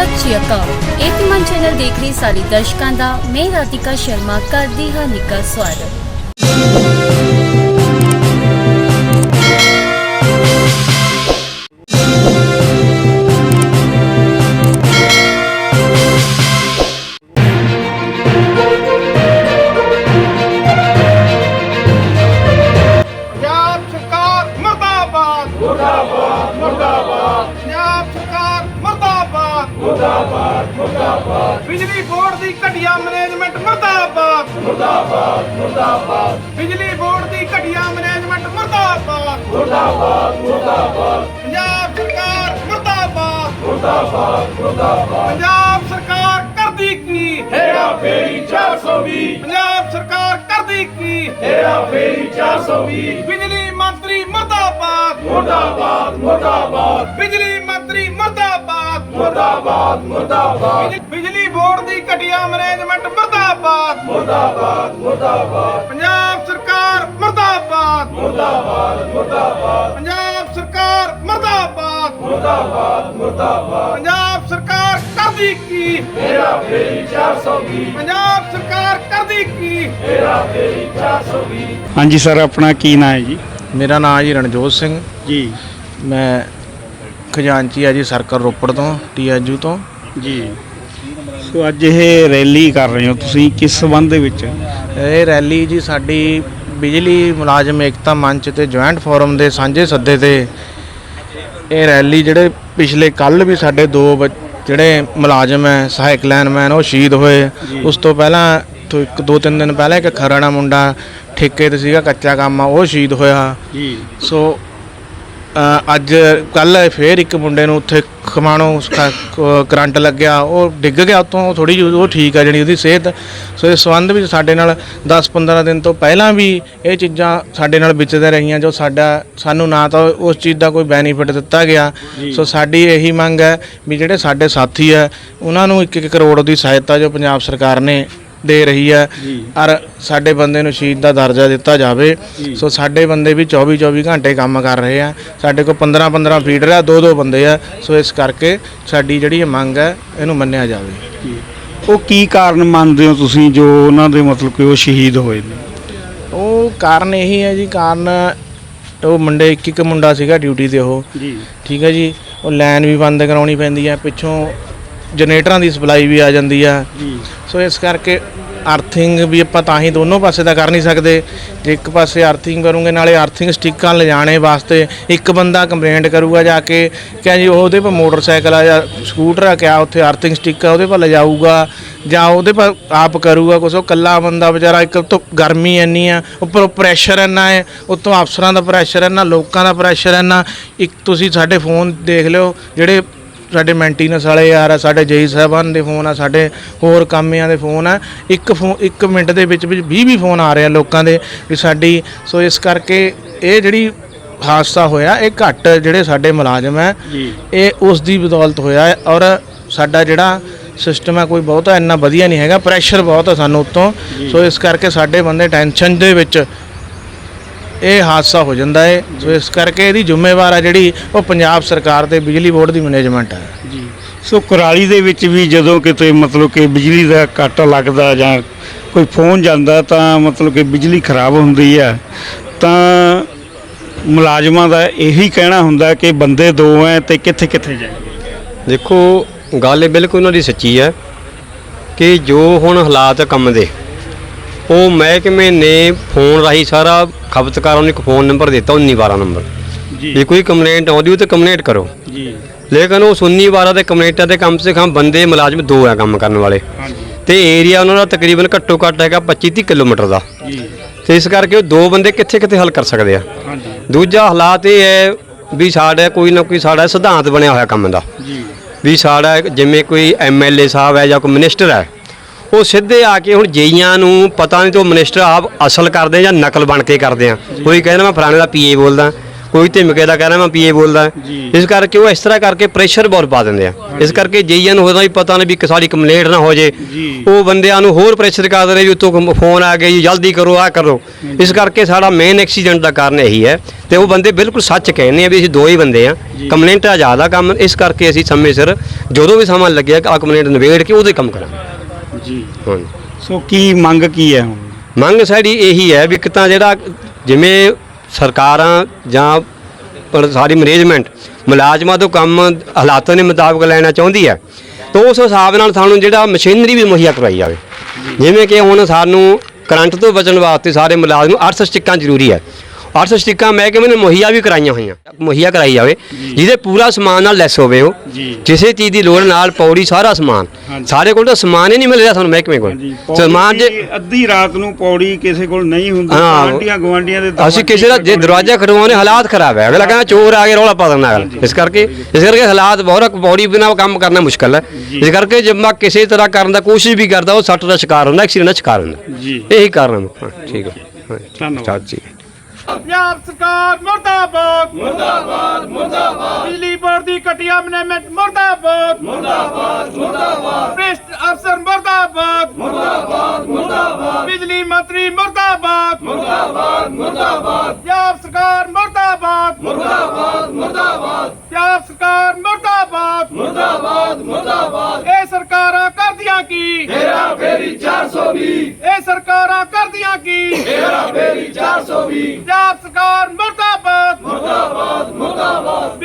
ਸਤਿ ਸ਼੍ਰੀ ਅਕਾਲ। ਏਪੀਮਨ ਚੈਨਲ ਦੇਖ ਰਹੇ ਸਾਰੇ ਦਰਸ਼ਕਾਂ ਦਾ, ਮੈਂ ਰਾਧਿਕਾ ਸ਼ਰਮਾ ਕਰਦੀ ਹਾਂ ਨਿੱਘਾ ਸਵਾਗਤ। ਪੰਜਾਬ ਮਰਦਾਬਾਦ ਮਰਦਾਬਾਦ। ਬਿਜਲੀ ਬੋਰਡ ਦੀ ਘਟੀਆ ਮੈਨੇਜਮੈਂਟ ਮਰਦਾਬਾਦ। ਮਰਦਾਬਾਦ ਮਰਦਾਬਾਦ। ਬਿਜਲੀ ਬੋਰਡ ਦੀ ਘਟੀਆ ਮੈਨੇਜਮੈਂਟ ਮਰਦਾਬਾਦ। ਮਰਦਾਬਾਦ ਮਰਦਾਬਾਦ। ਪੰਜਾਬ ਸਰਕਾਰ ਮਰਦਾਬਾਦ। ਮਰਦਾਬਾਦ ਮਰਦਾਬਾਦ। ਪੰਜਾਬ ਸਰਕਾਰ ਕਰਦੀ ਕੀ? ਹੇਰਾ ਫੇਰੀ 420 ਪੰਜਾਬ ਸਰਕਾਰ ਕਰਦੀ ਕੀ? ਬਿਜਲੀ ਮੰਤਰੀ ਮਰਦਾਬਾਦ। ਮੁਰਦਾਬਾਦ ਮੁਰਦਾਬਾਦ। ਬਿਜਲੀ ਮੰਤਰੀ ਮਰਦਾਬਾਦ। ਮੁਰਦਾਬਾਦ ਮੁਰਦਾਬਾਦ। ਬਿਜਲੀ ਬੋਰਡ ਦੀ ਘਟੀਆ ਮੈਨੇਜਮੈਂਟ ਮਰਦਾਬਾਦ। ਮੁਰਦਾਬਾਦ ਮੁਰਦਾਬਾਦ। ਪੰਜਾਬ ਸਰਕਾਰ ਮਰਦਾਬਾਦ। ਮੁਰਦਾਬਾਦ ਮੁਰਦਾਬਾਦ। ਪੰਜਾਬ ਸਰਕਾਰ ਮਰਦਾਬਾਦ। ਮੁਰਦਾਬਾਦ ਮੁਰਦਾਬਾਦ। ਪੰਜਾਬ ਸਰਕਾਰ ਕਰਦੀ ਕੀ? ਮੇਰਾ ਫੇਰੀ 420 ਪੰਜਾਬ ਸਰਕਾਰ ਕਰਦੀ ਕੀ? ਹਾਂਜੀ ਸਰ ਆਪਣਾ ਕੀ ਨਾਮ ਹੈ ਜੀ? ਮੇਰਾ ਨਾਮ ਜੀ ਰਣਜੋਤ ਸਿੰਘ। ਜੀ। ਮੈਂ ਖਜ਼ਾਨਚੀ ਆ ਜੀ ਸਰਕਲ ਰੋਪੜ ਤੋਂ ਟੀਐਜੂ ਤੋਂ। ਜੀ। ਸੋ ਅੱਜ ਇਹ ਰੈਲੀ ਕਰ ਰਹੇ ਹੋ ਤੁਸੀਂ ਕਿਸ ਸੰਬੰਧ ਦੇ ਵਿੱਚ? ਇਹ ਰੈਲੀ ਜੀ ਸਾਡੀ ਬਿਜਲੀ ਮੁਲਾਜ਼ਮ ਏਕਤਾ ਮੰਚ ਤੇ ਜੁਆਇੰਟ ਫੋਰਮ ਦੇ ਸਾਂਝੇ ਸੱਦੇ ਤੇ ਇਹ ਰੈਲੀ ਜਿਹੜੇ ਪਿਛਲੇ ਕੱਲ ਵੀ ਸਾਡੇ ਦੋ ਜਿਹੜੇ ਮੁਲਾਜ਼ਮ ਹੈ ਸਹਾਇਕ ਲਾਈਨਮੈਨ ਉਹ ਸ਼ਹੀਦ ਹੋਏ। ਉਸ ਤੋਂ ਪਹਿਲਾਂ ਤੋਂ ਇੱਕ ਦੋ ਤਿੰਨ ਦਿਨ ਪਹਿਲਾਂ ਇੱਕ ਖਰਾਣਾ ਮੁੰਡਾ ਠੇਕੇ ਤੇ ਸੀਗਾ ਕੱਚਾ ਕੰਮ ਆ ਉਹ ਸ਼ਹੀਦ ਹੋਇਆ। ਜੀ। ਸੋ ਅੱਜ ਕੱਲ ਫੇਰ ਇੱਕ ਮੁੰਡੇ ਨੂੰ ਉੱਥੇ ਖਮਾਣੋ ਕਰੰਟ ਲੱਗਿਆ ਉਹ ਡਿੱਗ ਗਿਆ ਉਤੋਂ ਥੋੜੀ ਜਿਹੀ ਉਹ ਠੀਕ ਆ ਜਿਹੜੀ ਉਹਦੀ ਸਿਹਤ। ਸੋ ਇਸ ਸੰਬੰਧ ਵਿੱਚ ਸਾਡੇ ਨਾਲ 10-15 ਦਿਨ ਤੋਂ ਪਹਿਲਾਂ ਵੀ ਇਹ ਚੀਜ਼ਾਂ ਸਾਡੇ ਨਾਲ ਵਿਚਦੇ ਰਹੀਆਂ ਜੋ ਸਾਡਾ ਸਾਨੂੰ ਨਾ ਤਾਂ ਉਸ ਚੀਜ਼ ਦਾ ਕੋਈ ਬੈਨੀਫਿਟ ਦਿੱਤਾ ਗਿਆ। ਸੋ ਸਾਡੀ ਇਹੀ ਮੰਗ ਹੈ ਵੀ ਜਿਹੜੇ ਸਾਡੇ ਸਾਥੀ ਹੈ ਉਹਨਾਂ ਨੂੰ 1-1 ਕਰੋੜ ਦੀ ਸਹਾਇਤਾ ਜੋ ਪੰਜਾਬ ਸਰਕਾਰ ਨੇ ਦੇ ਰਹੀ ਹੈ ਔਰ ਸਾਡੇ ਬੰਦੇ ਨੂੰ ਸ਼ਹੀਦ ਦਾ ਦਰਜਾ ਦਿੱਤਾ ਜਾਵੇ। ਸੋ ਸਾਡੇ ਬੰਦੇ ਵੀ 24 24 ਘੰਟੇ ਕੰਮ ਕਰ ਰਹੇ ਆ। ਸਾਡੇ ਕੋਲ 15 15 ਫੀਡਰ ਆ ਦੋ ਦੋ ਬੰਦੇ ਆ। ਸੋ ਇਸ ਕਰਕੇ ਸਾਡੀ ਜਿਹੜੀ ਇਹ ਮੰਗ ਹੈ ਇਹਨੂੰ ਮੰਨਿਆ ਜਾਵੇ। ਉਹ ਕੀ ਕਾਰਨ ਮੰਨਦੇ ਹੋ ਤੁਸੀਂ ਜੋ ਉਹਨਾਂ ਦੇ ਮਤਲਬ ਕਿ ਉਹ ਸ਼ਹੀਦ ਹੋਏ ਨੇ? ਉਹ ਕਾਰਨ ਇਹੀ ਹੈ ਜੀ ਕਾਰਨ ਉਹ ਮੁੰਡੇ ਇੱਕ ਇੱਕ ਮੁੰਡਾ ਸੀਗਾ ਡਿਊਟੀ ਤੇ ਉਹ। ਜੀ। ਠੀਕ ਹੈ ਜੀ ਉਹ ਲਾਈਨ ਵੀ ਬੰਦ ਕਰਾਉਣੀ ਪੈਂਦੀ ਹੈ ਪਿੱਛੋਂ ਜਨਰੇਟਰਾਂ ਦੀ ਸਪਲਾਈ ਵੀ ਆ ਜਾਂਦੀ ਆ। ਜੀ। ਸੋ ਇਸ ਕਰਕੇ ਅਰਥਿੰਗ ਵੀ ਆਪਾਂ ਤਾਂ ਹੀ ਦੋਨੋਂ ਪਾਸੇ ਦਾ ਕਰ ਨਹੀਂ ਸਕਦੇ। ਜੇ ਇੱਕ ਪਾਸੇ ਅਰਥਿੰਗ ਕਰੂੰਗੇ ਨਾਲੇ ਅਰਥਿੰਗ ਸਟਿੱਕਾਂ ਲਿਜਾਣੇ ਵਾਸਤੇ ਇੱਕ ਬੰਦਾ ਕੰਪਲੇਂਟ ਕਰੂਗਾ ਜਾ ਕੇ ਕਿ ਜੀ ਉਹਦੇ ਪਰ ਮੋਟਰਸਾਈਕਲ ਆ ਜਾਂ ਸਕੂਟਰ ਆ ਕਿਆ ਉੱਥੇ ਅਰਥਿੰਗ ਸਟਿੱਕ ਆ ਉਹਦੇ ਪਰ ਲਿਜਾਊਗਾ ਜਾਂ ਉਹਦੇ ਪਰ ਆਪ ਕਰੂਗਾ ਕੁਛ। ਉਹ ਕੱਲਾ ਬੰਦਾ ਵਿਚਾਰਾ ਇੱਕ ਤੋਂ ਗਰਮੀ ਇੰਨੀ ਆ ਉੱਪਰੋਂ ਪ੍ਰੈਸ਼ਰ ਇੰਨਾ ਹੈ ਉੱਤੋਂ ਅਫਸਰਾਂ ਦਾ ਪ੍ਰੈਸ਼ਰ ਇੰਨਾ ਲੋਕਾਂ ਦਾ ਪ੍ਰੈਸ਼ਰ ਇੰਨਾ। ਇੱਕ ਤੁਸੀਂ ਸਾਡੇ ਫੋਨ ਦੇਖ ਲਿਓ ਜਿਹੜੇ ਸਾਡੇ ਮੈਂਟੀਨੈਂਸ ਵਾਲੇ ਯਾਰ ਆ ਸਾਡੇ ਜੇਈ ਸਾਹਿਬਾਨ ਦੇ ਫੋਨ ਆ ਸਾਡੇ ਹੋਰ ਕਾਮਿਆਂ ਦੇ ਫੋਨ ਆ। ਇੱਕ ਫੋਨ ਇੱਕ ਮਿੰਟ ਦੇ ਵਿੱਚ ਵਿੱਚ 20 20 ਫੋਨ ਆ ਰਹੇ ਆ ਲੋਕਾਂ ਦੇ ਵੀ ਸਾਡੀ ਸੋ ਇਸ ਕਰਕੇ ਇਹ ਜਿਹੜੀ ਹਾਦਸਾ ਹੋਇਆ ਇਹ ਘੱਟ ਜਿਹੜੇ ਸਾਡੇ ਮੁਲਾਜ਼ਮ ਹੈ ਇਹ ਉਸ ਦੀ ਬਦੌਲਤ ਹੋਇਆ ਹੈ ਔਰ ਸਾਡਾ ਜਿਹੜਾ ਸਿਸਟਮ ਹੈ ਕੋਈ ਬਹੁਤਾ ਇੰਨਾ ਵਧੀਆ ਨਹੀਂ ਹੈਗਾ ਪ੍ਰੈਸ਼ਰ ਬਹੁਤ ਹੈ ਸਾਨੂੰ ਉੱਤੋਂ। ਸੋ ਇਸ ਕਰਕੇ ਸਾਡੇ ਬੰਦੇ ਟੈਨਸ਼ਨ ਦੇ ਵਿੱਚ ਇਹ ਹਾਦਸਾ ਹੋ ਜਾਂਦਾ ਹੈ ਸੋ ਇਸ ਕਰਕੇ ਇਹਦੀ ਜ਼ਿੰਮੇਵਾਰ ਹੈ ਜਿਹੜੀ ਉਹ ਪੰਜਾਬ ਸਰਕਾਰ ਤੇ ਬਿਜਲੀ ਬੋਰਡ ਦੀ ਮੈਨੇਜਮੈਂਟ ਹੈ ਜੀ। ਸੋ ਕੁਰਾਲੀ ਦੇ ਵਿੱਚ ਵੀ ਜਦੋਂ ਕਿਤੇ ਮਤਲਬ ਕਿ ਬਿਜਲੀ ਦਾ ਕੱਟ ਲੱਗਦਾ ਜਾਂ ਕੋਈ ਫੋਨ ਜਾਂਦਾ ਤਾਂ ਮਤਲਬ ਕਿ ਬਿਜਲੀ ਖਰਾਬ ਹੁੰਦੀ ਹੈ ਤਾਂ ਮੁਲਾਜ਼ਮਾਂ ਦਾ ਇਹੀ ਕਹਿਣਾ ਹੁੰਦਾ ਕਿ ਬੰਦੇ ਦੋ ਐ ਤੇ ਕਿੱਥੇ ਕਿੱਥੇ ਜਾਈਏ ਦੇਖੋ ਗੱਲ ਇਹ ਬਿਲਕੁਲ ਉਹਨਾਂ ਦੀ ਸੱਚੀ ਹੈ ਕਿ ਜੋ ਹੁਣ ਹਾਲਾਤ ਆ ਕੰਮ ਦੇ ਉਹ ਮਹਿਕਮੇ ਨੇ ਫੋਨ ਰਾਹੀਂ ਸਾਰਾ ਖਪਤਕਾਰਾਂ ਨੂੰ ਇੱਕ ਫੋਨ ਨੰਬਰ ਦਿੱਤਾ 1912 ਨੰਬਰ। ਜੇ। ਕੋਈ ਕੰਪਲੇਂਟ ਆਉਂਦੀ ਹੋ ਤੇ ਕੰਪਲੇਂਟ ਕਰੋ। ਜੀ। ਲੇਕਿਨ ਉਸ 1912 ਦੇ ਕੰਪਲੇਂਟਾਂ ਦੇ ਕਮ ਸੇ ਕਮ ਬੰਦੇ ਮੁਲਾਜ਼ਮ ਦੋ ਆ ਕੰਮ ਕਰਨ ਵਾਲੇ। ਹਾਂਜੀ। ਤੇ ਏਰੀਆ ਉਹਨਾਂ ਦਾ ਤਕਰੀਬਨ ਘੱਟੋ ਘੱਟ ਹੈਗਾ 25 30 ਕਿਲੋਮੀਟਰ ਦਾ। ਜੀ। ਤੇ ਇਸ ਕਰਕੇ ਉਹ ਦੋ ਬੰਦੇ ਕਿੱਥੇ ਕਿੱਥੇ ਹੱਲ ਕਰ ਸਕਦੇ ਆ। ਹਾਂਜੀ। ਦੂਜਾ ਹਾਲਾਤ ਇਹ ਹੈ ਵੀ ਸਾਡਾ ਕੋਈ ਨਾ ਕੋਈ ਸਾਡਾ ਸਿਧਾਂਤ ਬਣਿਆ ਹੋਇਆ ਕੰਮ ਦਾ। ਜੀ। ਵੀ ਸਾਡਾ ਜਿਵੇਂ ਕੋਈ ਐਮਐਲਏ ਸਾਹਿਬ ਹੈ ਜਾਂ ਕੋਈ ਮਿਨਿਸਟਰ ਹੈ ਉਹ ਸਿੱਧੇ ਆ ਕੇ ਹੁਣ ਜੇਈਆਂ ਨੂੰ ਪਤਾ ਨਹੀਂ ਤੇ ਉਹ ਮਿਨਿਸਟਰ ਆਪ ਅਸਲ ਕਰਦੇ ਜਾਂ ਨਕਲ ਬਣ ਕੇ ਕਰਦੇ ਆ। ਕੋਈ ਕਹਿੰਦਾ ਮੈਂ ਫਲਾਣੇ ਦਾ ਪੀਏ ਬੋਲਦਾ ਕੋਈ ਧਮਕੇ ਦਾ ਕਹਿਣਾ ਮੈਂ ਪੀਏ ਬੋਲਦਾ। ਇਸ ਕਰਕੇ ਉਹ ਇਸ ਤਰ੍ਹਾਂ ਕਰਕੇ ਪ੍ਰੈਸ਼ਰ ਬਹੁਤ ਪਾ ਦਿੰਦੇ ਆ। ਇਸ ਕਰਕੇ ਜੀਆਂ ਨੂੰ ਉਹਦਾ ਵੀ ਪਤਾ ਨਹੀਂ ਵੀ ਕਿ ਸਾਡੀ ਕੰਪਲੇਂਟ ਨਾ ਹੋ ਜੇ। ਉਹ ਬੰਦਿਆਂ ਨੂੰ ਹੋਰ ਪ੍ਰੈਸ਼ਰ ਕਰ ਦਿੰਦੇ ਵੀ ਉੱਤੋਂ ਫੋਨ ਆ ਗਿਆ ਜੀ ਜਲਦੀ ਕਰੋ ਆ ਕਰੋ। ਇਸ ਕਰਕੇ ਸਾਡਾ ਮੇਨ ਐਕਸੀਡੈਂਟ ਦਾ ਕਾਰਨ ਇਹੀ ਹੈ ਤੇ ਉਹ ਬੰਦੇ ਬਿਲਕੁਲ ਸੱਚ ਕਹਿੰਦੇ ਆ ਵੀ ਅਸੀਂ ਦੋ ਹੀ ਬੰਦੇ ਆ। ਕੰਪਲੇਂਟਾਂ ਜ਼ਿਆਦਾ ਕੰਮ ਇਸ ਕਰਕੇ ਅਸੀਂ ਸਮੇਂ ਸਿਰ ਜਦੋਂ ਵੀ ਸਮਾਂ ਲੱਗਿਆ ਆ ਕੰਪਲੇਂਟ ਨਿਬੇੜ ਕੇ ਉਹਦੇ ਕੰਮ ਕਰਾਂਗੇ। ਜੀ। ਹਾਂਜੀ। ਸੋ ਕੀ ਮੰਗ ਕੀ ਹੈ ਹੁਣ? ਮੰਗ ਸਾਡੀ ਇਹੀ ਹੈ ਵੀ ਇੱਕ ਤਾਂ ਜਿਹੜਾ ਜਿਵੇਂ ਸਰਕਾਰਾਂ ਜਾਂ ਪਰ ਸਾਰੀ ਮੈਨੇਜਮੈਂਟ ਮੁਲਾਜ਼ਮਾਂ ਤੋਂ ਕੰਮ ਹਾਲਾਤਾਂ ਦੇ ਮੁਤਾਬਕ ਲੈਣਾ ਚਾਹੁੰਦੀ ਹੈ ਤਾਂ ਉਸ ਹਿਸਾਬ ਨਾਲ ਸਾਨੂੰ ਜਿਹੜਾ ਮਸ਼ੀਨਰੀ ਵੀ ਮੁਹੱਈਆ ਕਰਵਾਈ ਜਾਵੇ। ਜਿਵੇਂ ਕਿ ਹੁਣ ਸਾਨੂੰ ਕਰੰਟ ਤੋਂ ਬਚਣ ਵਾਸਤੇ ਸਾਰੇ ਮੁਲਾਜ਼ਮ ਨੂੰ 800 ਸਟਿੱਕਾਂ ਜ਼ਰੂਰੀ ਹੈ। 800 ਸਟਿੱਕਾਂ ਮਹਿਕਮੇ ਨੇ ਮੁਹੱਈਆ ਵੀ ਕਰਾਈਆਂ ਹੋਈਆਂ। ਮੁਹੱਈਆ ਕਰਾਈ ਜਾਵੇ। ਜਿਹਦੇ ਪੂਰਾ ਸਮਾਨ ਨਾਲ ਲੈਸ ਹੋਵੇ ਉਹ। ਕਿਸੇ ਚੀਜ਼ ਦੀ ਲੋੜ ਨਾਲ ਪੌੜੀ ਸਾਰਾ ਸਮਾਨ। ਸਾਰੇ ਕੋਲ ਤਾਂ ਸਮਾਨ ਹੀ ਨਹੀਂ ਮਿਲ ਰਿਹਾ ਸਾਨੂੰ ਮਹਿਕਮੇ ਕੋਲ। ਸਮਾਨ ਜੇ ਪੌੜੀ ਅੱਧੀ ਰਾਤ ਨੂੰ ਪੌੜੀ ਕਿਸੇ ਕੋਲ ਨਹੀਂ ਹੁੰਦੀ। ਗਵਾਂਡੀਆਂ ਗਵਾਂਡੀਆਂ ਦੇ ਅਸੀਂ ਕਿਸੇ ਦਾ ਜੇ ਦਰਵਾਜ਼ਾ ਖੜਵਾਉਣੇ ਹਾਲਾਤ ਖਰਾਬ ਹੈ। ਅਗਲਾ ਕਹਿੰਦਾ ਚੋਰ ਆ ਕੇ ਰੌਲਾ ਪਾ ਦਿੰਦਾ ਅਗਲਾ। ਇਸ ਕਰਕੇ ਇਸ ਕਰਕੇ ਹਾਲਾਤ ਬਹੁਤ ਬੌਡੀ ਬਿਨਾ ਕੰਮ ਕਰਨਾ ਮੁਸ਼ਕਲ ਹੈ। ਇਸ ਕਰਕੇ ਜੇ ਮੈਂ ਕਿਸੇ ਤਰ੍ਹਾਂ ਕਰਨ ਦਾ ਕੋਸ਼ਿਸ਼ ਵੀ ਕਰਦਾ ਉਹ ਸੱਟ ਦਾ ਸ਼ਿਕਾਰ ਹੁੰਦਾ ਐਕਸੀਡੈਂਟ ਦਾ ਸ਼ਿਕਾਰ ਹੁੰਦਾ। ਜੀ। ਇਹੀ ਕਾਰਨ ਹੈ। ਠੀਕ ਹੈ। ਹਾਂ, ਧੰਨਵਾਦ। ਚਲੋ ਜੀ ਪੰਜਾਬ ਸਰਕਾਰ ਮੁਰਦਾਬਾਦ। ਮੁਰਦਾਬਾਦ ਮੁਰਦਾਬਾਦ। ਬਿਜਲੀ ਬੋਰਡ ਦੀ ਘਟੀਆ ਮੈਨੇਜਮੈਂਟ ਮੁਰਦਾਬਾਦ। ਮੁਰਦਾਬਾਦ ਮੁਰਦਾਬਾਦ। ਭ੍ਰਿਸ਼ਟ ਅਫਸਰ ਮੁਰਦਾਬਾਦ। ਮੁਰਦਾਬਾਦ ਮੁਰਦਾਬਾਦ। ਬਿਜਲੀ ਮੰਤਰੀ ਮੁਰਦਾਬਾਦ। ਮੁਰਦਾਬਾਦ ਮੁਰਦਾਬਾਦ। ਪੰਜਾਬ ਸਰਕਾਰ ਮੁਰਦਾਬਾਦ। ਮੁਰਦਾਬਾਦ ਮੁਰਦਾਬਾਦ। ਪੰਜਾਬ ਸਰਕਾਰ ਮੁਰਦਾਬਾਦ। ਮੁਰਦਾਬਾਦ ਮੁਰਦਾਬਾਦ। ਇਹ ਸਰਕਾਰਾਂ ਕਰਦੀਆਂ ਕੀ? ਹੇਰਾ ਫੇਰੀ 420 ਇਹ ਸਰਕਾਰਾਂ ਕਰਦੀਆਂ ਕੀ? ਮੇਰਾ ਫੇਰੀ 420 ਪੰਜਾਬ ਸਰਕਾਰ ਮਰਦਾਬਾਦ। ਮਰਦਾਬਾਦ ਮਰਦਾਬਾਦ।